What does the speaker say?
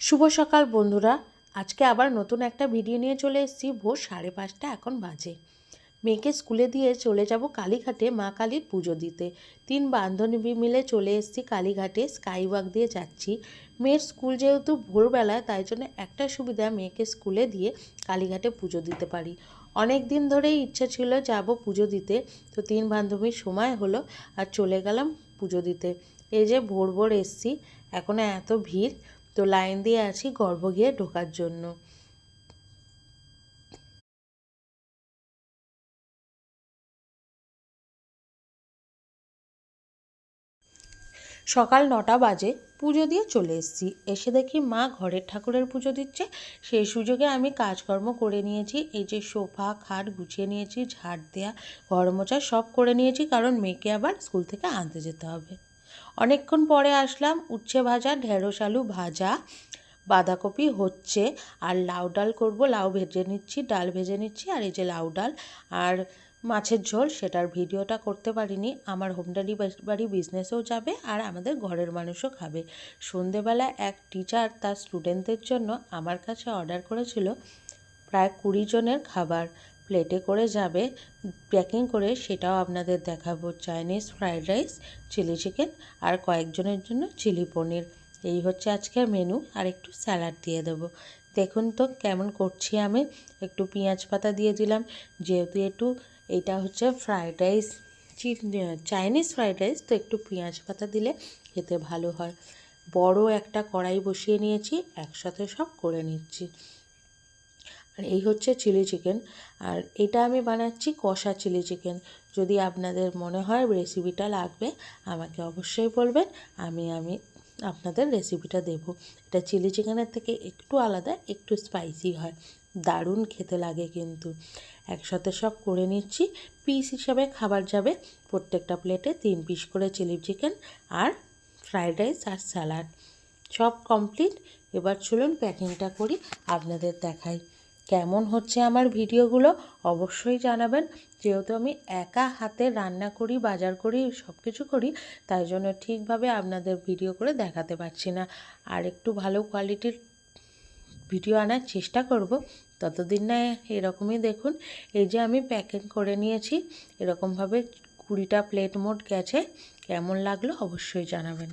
শুভ সকাল বন্ধুরা। আজকে আবার নতুন একটা ভিডিও নিয়ে চলে এসেছি। ভোর সাড়ে পাঁচটা এখন বাজে। মেয়েকে স্কুলে দিয়ে চলে যাব কালীঘাটে মা কালীর পুজো দিতে। তিন বান্ধবী মিলে চলে এসেছি কালীঘাটে স্কাই ওয়াক দিয়ে যাচ্ছি। মেয়ের স্কুল যেহেতু ভোরবেলায় তাই জন্য একটা সুবিধা মেয়েকে স্কুলে দিয়ে কালীঘাটে পুজো দিতে পারি। অনেক দিন ধরেই ইচ্ছা ছিল যাব পুজো দিতে। তো তিন বান্ধবীর সময় হলো আর চলে গেলাম পুজো দিতে। এই যে ভোর ভোর এসছি এখনও এত ভিড়। তো লাইন দিয়ে আছি গর্ভ গিয়ে ঢোকার জন্য। সকাল নটা বাজে, পুজো দিয়ে চলে এসেছি। এসে দেখি মা ঘরের ঠাকুরের পুজো দিচ্ছে। সেই সুযোগে আমি কাজকর্ম করে নিয়েছি। এই যে সোফা, খাট গুছিয়ে নিয়েছি, ঝাড় দেয়া ঘর মোছা সব করে নিয়েছি। কারণ মেয়েকে আবার স্কুল থেকে আনতে যেতে হবে। অনেকক্ষণ পরে আসলাম উচ্ছে ভাজা, ঢেঁড়স আলু ভাজা, বাঁধাকপি হচ্ছে, আর লাউ ডাল করব। লাউ ভেজে নিচ্ছি, ডাল ভেজে নিচ্ছি, আর এই যে লাউ ডাল আর মাছের ঝোল সেটার ভিডিওটা করতে পারিনি। আমার হোম ডেলিভারি বিজনেসেও যাবে আর আমাদের ঘরের মানুষও খাবে। সন্ধেবেলা এক টিচার তার স্টুডেন্টদের জন্য আমার কাছে অর্ডার করেছিল প্রায় কুড়ি জনের খাবার। প্লেটে করে যাবে। প্যাকিং করে সেটাও আপনাদের দেখাবো। Chinese fried rice chilli chicken আর কয়েকজনের জন্য চিলি পনির। এই হচ্ছে আজকের মেনু আর একটু স্যালাড দিয়ে দেবো। দেখুন তো কেমন করছি আমি। একটু পেঁয়াজ পাতা দিয়ে দিলাম। যেহেতু একটু এটা হচ্ছে fried rice Chinese fried rice তো একটু পেঁয়াজ পাতা দিলে খেতে ভালো হয়। বড় একটা কড়াই বসিয়ে নিয়েছি। একসাথে সব করে নিচ্ছি। আর এই হচ্ছে চিলি চিকেন। আর এটা আমি বানাচ্ছি কষা চিলি চিকেন। যদি আপনাদের মনে হয় রেসিপিটা লাগবে, আমাকে অবশ্যই বলবেন, আমি আমি আপনাদের রেসিপিটা দেব। এটা চিলি চিকেনের থেকে একটু আলাদা, একটু স্পাইসি হয়। দারুণ খেতে লাগে কিন্তু। একসাথে সব করে নিচ্ছি। পিস হিসাবে খাবার যাবে প্রত্যেকটা প্লেটে তিন পিস করে চিলি চিকেন আর ফ্রাইড রাইস আর স্যালাড সব কমপ্লিট এবার চলুন প্যাকিংটা করি, আপনাদের দেখাই। কেমন হচ্ছে আমার ভিডিওগুলো অবশ্যই জানাবেন। যেহেতু আমি একা হাতে রান্না করি, বাজার করি সব কিছু করি, তাই জন্য ঠিকভাবে আপনাদের ভিডিও করে দেখাতে পারছি না। আর একটু ভালো কোয়ালিটির ভিডিও আনার চেষ্টা করব। ততদিন না এরকমই দেখুন, এই যে আমি প্যাকিং করে নিয়েছি, এরকমভাবে কুড়িটা প্লেট মোট গেছে। কেমন লাগল অবশ্যই জানাবেন।